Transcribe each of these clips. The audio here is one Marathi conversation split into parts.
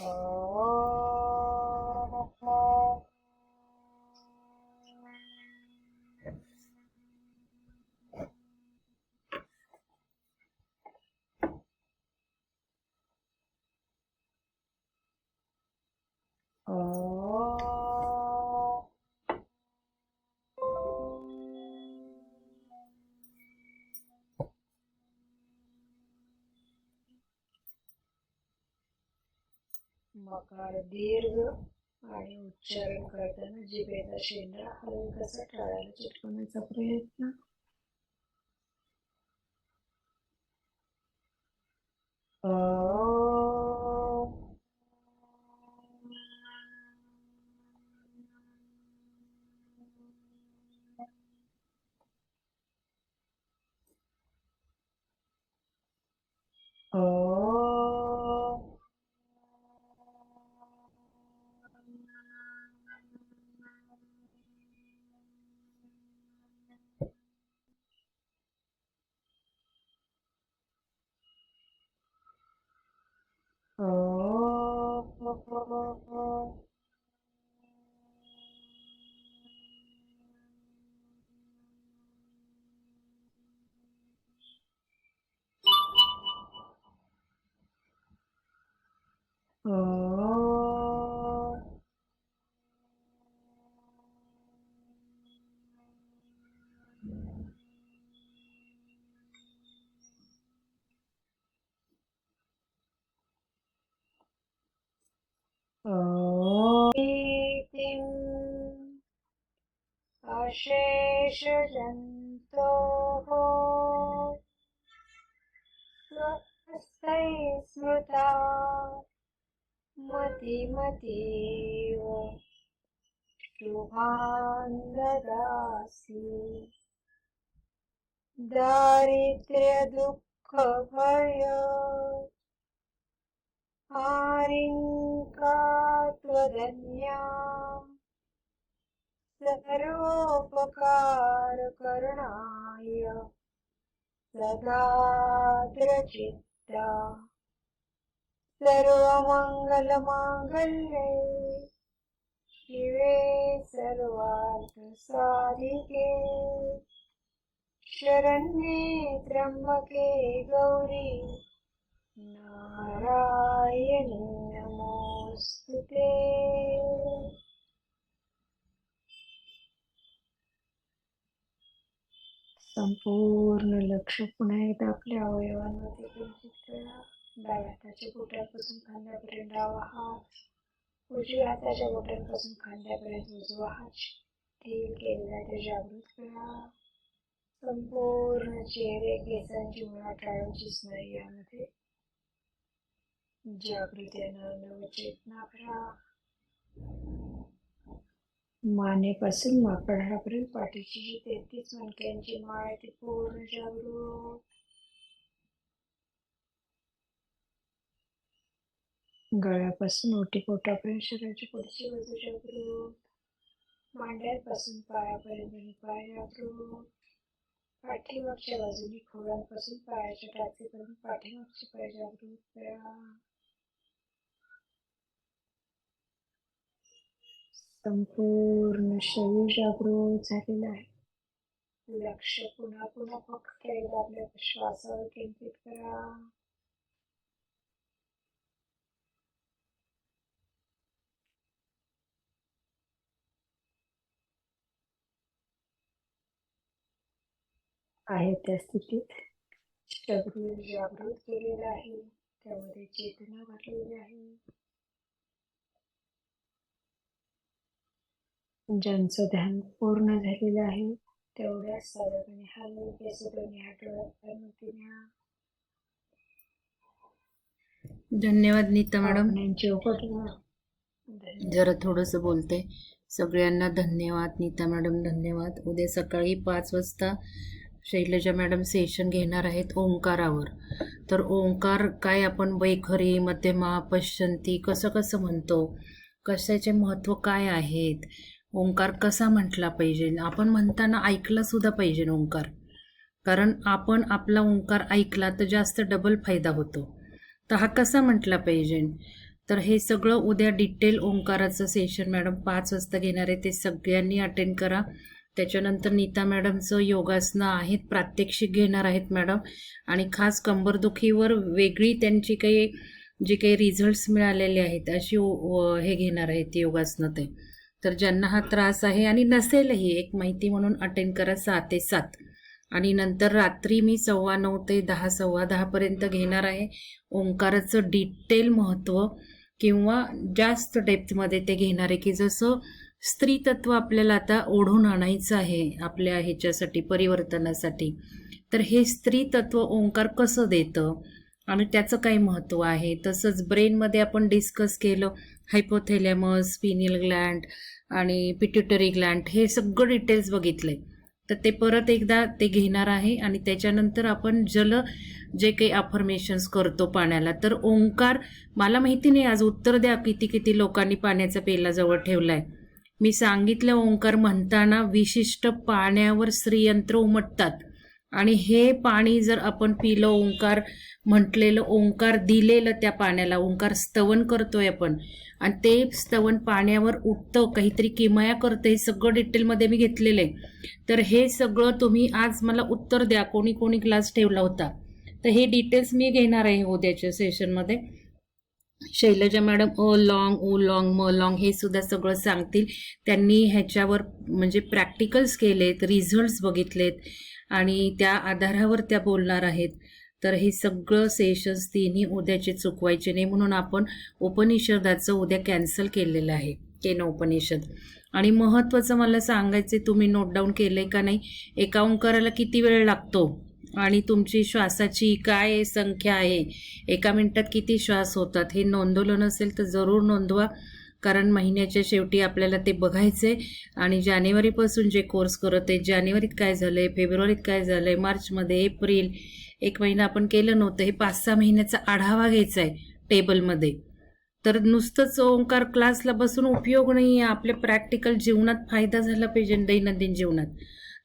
Oh. मकार दीर्घ आणि उच्चारण करताना जिभेचा शेंडा हलकासा टाळायला चिटकवण्याचा प्रयत्न. Uh... अ. अ. अशेषजन्तोः स्वस्तै स्मृता मतिमतीव शुभान् ददासि दारिद्र्यदुःखभय हारिङ्का त्वदन्या सर्वोपकारकरणाय सदाद्रचित्ता सर्वमङ्गलमाङ्गल्ये शिवे सर्वार्थसाधिके। शरण्ये त्र्यम्बके गौरी नारायणी नमोऽस्तु संपूर्ण लक्ष पुन्हा एकदा आपल्या अवयवांमध्ये केंद्रित करा. डाव्या हाताच्या बोटांपासून खांद्यापर्यंत डावा हात उजव्या हाताच्या बोटांपासून खांद्यापर्यंत उजवा हात. स्थिर केलेला जागृत करा. संपूर्ण चेहरे केसांची मुळा टाळूची स्नायू यामध्ये. जागृतीनं नवचेतना करा. मानेपासून माकडापर्यंत पाठीची जी तेहतीस मणक्यांची माळ आहे ती पूर्ण जागृत. गळ्यापासून ओटीपोटापर्यंत शरीराची पुढची बाजू जागृत. मांड्यांपासून पायापर्यंत आणि पाय जागृत. पाठीमागच्या बाजूने खोळांपासून पायाच्या टाचेपर्यंत पाठीमागचे पाय जागृत करा. संपूर्ण शरीर जागृत झालेलं आहे. लक्ष पुन्हा पुन्हा फक्त एकदा आपल्या श्वासावर केंद्रित करा. आहे त्या स्थितीत शरीर जागृत केलेलं आहे. त्यामध्ये चेतना घातलेली आहे. ज्यांचं ध्यान पूर्ण झालेलं आहे तेवढ्या साधारण हलके सुद्धा हात डोळ्यात न्या धन्यवाद नीता मॅडम. उपटवा धन्यवाद. जरा थोडंसं बोलते. सगळ्यांना धन्यवाद नीता मॅडम धन्यवाद. उद्या सकाळी पाच वाजता शैलजा मॅडम सेशन घेणार आहेत ओंकारावर. तर ओंकार काय आपण वैखरी मध्यमा पश्चंती कसं कसं म्हणतो? कशाचे महत्त्व काय आहेत? ओंकार कसा म्हटला पाहिजे? आपण म्हणताना ऐकला सुद्धा पाहिजे ओंकार. कारण आपण आपला ओंकार ऐकला तर जास्त डबल फायदा होतो. तर हा कसा म्हटला पाहिजे? तर हे सगळं उद्या डिटेल ओंकाराचं सेशन मॅडम पाच वाजता घेणार आहे. ते सगळ्यांनी अटेंड करा. त्याच्यानंतर नीता मॅडमचं योगासनं आहेत. प्रात्यक्षिक घेणार आहेत मॅडम आणि खास कंबरदुखीवर वेगळी त्यांची काही जे काही रिझल्ट्स मिळालेले आहेत अशी ओ- हे घेणार आहेत योगासनं ते. तर ज्यांना हा त्रास आहे आणि नसेलही एक माहिती म्हणून अटेंड करा सहा ते सात. आणि नंतर रात्री मी सव्वा नऊ ते दहा सव्वा दहापर्यंत घेणार आहे. ओंकाराचं डिटेल महत्त्व किंवा जास्त डेप्थमध्ये ते घेणार आहे की जसं स्त्रीतत्व आपल्याला आता ओढून आणायचं आहे आपल्या ह्याच्यासाठी परिवर्तनासाठी. तर हे स्त्रीतत्व ओंकार कसं देतं? आणि त्याचं काय महत्त्व आहे. तसंच ब्रेनमध्ये आपण डिस्कस केलं हायपोथेलॅमस पिनियल ग्लँड आणि पिट्युटरी ग्लँड हे सगळं डिटेल्स बघितले तर ते परत एकदा ते घेणार आहे आणि त्याच्यानंतर आपण जल जे काही अफर्मेशन्स करतो पाण्याला तर ओंकार मला माहिती नाही आज उत्तर द्या किती किती लोकांनी पाण्याचा पेला जवळ आहे मी सांगितलं ओंकार म्हणताना विशिष्ट पाण्यावर श्रीयंत्र उमटतात. आणि हे पाणी जर आपण पिलं ओंकार म्हटलेलं ओंकार दिलेलं त्या पाण्याला ओंकार स्तवन करतोय आपण आणि ते स्तवन पाण्यावर उठतं काहीतरी किमया करतं हे सगळं डिटेलमध्ये मी घेतलेलं आहे तर हे सगळं तुम्ही आज मला उत्तर द्या कोणी कोणी क्लास ठेवला होता. तर हे डिटेल्स मी घेणार आहे उद्याच्या सेशनमध्ये. शैलजा मॅडम अ लॉंग ओ लॉंग म लॉंग हे सुद्धा सगळं सांगतील. त्यांनी ह्याच्यावर म्हणजे प्रॅक्टिकल्स केलेत रिझल्ट्स बघितलेत. आणि त्या आधारावर त्या बोलणार आहेत. तर हे सगळं सेशन्स तिन्ही उद्याचे चुकवायचे नाही म्हणून आपण उपनिषदाचं उद्या कॅन्सल केलेलं आहे. केन उपनिषद. आणि महत्त्वाचं मला सांगायचं तुम्ही नोट डाऊन आहे का नाही? एका ओंकाराला किती वेळ लागतो? आणि तुमची श्वासाची काय संख्या आहे? एका मिनटात किती श्वास होतात? हे नोंदवलं नसेल तर जरूर नोंदवा. कारण महिन्याच्या शेवटी आपल्याला ते बघायचं आहे आणि जानेवारीपासून जे कोर्स करत आहे जानेवारीत काय झालं आहे फेब्रुवारीत काय झालं आहे मार्चमध्ये एप्रिल एक महिना आपण केलं नव्हतं हे पाच सहा महिन्याचा आढावा घ्यायचा आहे टेबलमध्ये. तर नुसतंच ओंकार क्लासला बसून उपयोग नाही आहे आपल्या प्रॅक्टिकल जीवनात फायदा झाला पाहिजे दैनंदिन जीवनात.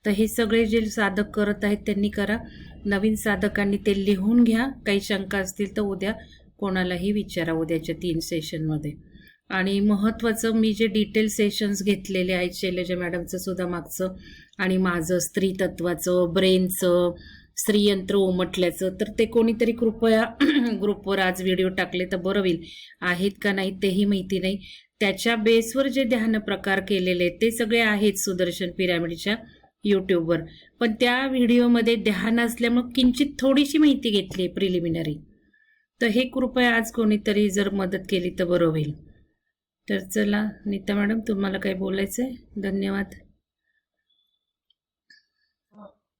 तर हे सगळे जे साधक करत आहेत त्यांनी करा. नवीन साधकांनी ते लिहून घ्या. काही शंका असतील तर उद्या कोणालाही विचारा उद्याच्या तीन सेशनमध्ये आणि महत्त्वाचं मी जे डिटेल सेशन्स घेतलेले आहेत शैलजा मॅडमचं सुद्धा मागचं आणि माझं स्त्री तत्वाचं ब्रेनचं स्त्रीयंत्र उमटल्याचं तर ते कोणीतरी कृपया ग्रुपवर आज व्हिडिओ टाकले तर बरं होईल. आहेत का नाही तेही माहिती नाही. त्याच्या बेसवर जे ध्यान प्रकार केलेले आहेत ते सगळे आहेत सुदर्शन पिरामिडच्या यूट्यूबवर पण त्या व्हिडिओमध्ये ध्यान असल्यामुळं किंचित थोडीशी माहिती घेतली आहे प्रिलिमिनरी तर हे कृपया आज कोणीतरी जर मदत केली तर बरं होईल. तर चला नीता मॅडम तुम्हाला काही बोलायचं आहे धन्यवाद.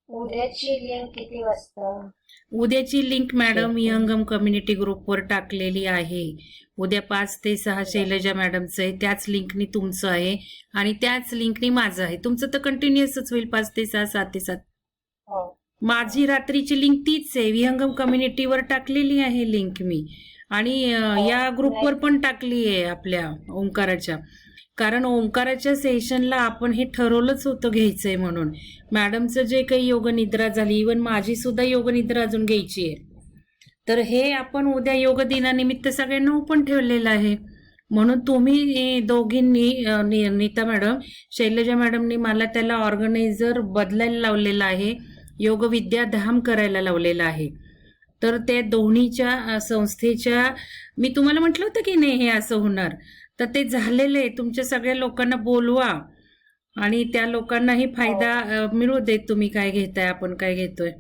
उद्याची लिंक किती वाजता? उद्याची लिंक मॅडम यंगम कम्युनिटी ग्रुपवर टाकलेली आहे. उद्या पाच ते सहा शैलजा मॅडमचं आहे. त्याच लिंकनी तुमचं आहे. आणि त्याच लिंकनी माझं आहे. तुमचं तर कंटिन्युअसच होईल. पाच ते सहा सात ते सात. हो. माझी रात्रीची लिंक तीच आहे. विहंगम कम्युनिटीवर टाकलेली आहे लिंक मी. आणि अं, या ग्रुपवर पण टाकली आहे आपल्या ओंकाराच्या. कारण ओंकाराच्या सेशनला आपण हे ठरवलंच होतं घ्यायचंय म्हणून. मॅडमचं जे काही योगनिद्रा झाली इवन माझी सुद्धा योगनिद्रा अजून घ्यायची आहे तर हे आपण उद्या योग दिनानिमित्त सगळ्यांना ओपन ठेवलेलं आहे. म्हणून तुम्ही दोघींनी नीता मॅडम शैलजा मॅडमनी मला त्याला ऑर्गनायझर बदलायला लावलेला आहे. योग विद्याधाम करायला लावलेला आहे. तर त्या दोन्हीच्या संस्थेच्या मी तुम्हाला म्हटलं होतं की नाही हे असं होणार? तर ते झालेलं आहे. तुमच्या सगळ्या लोकांना बोलवा आणि त्या लोकांनाही फायदा अ, मिळू देत तुम्ही काय घेताय आपण काय घेतोय.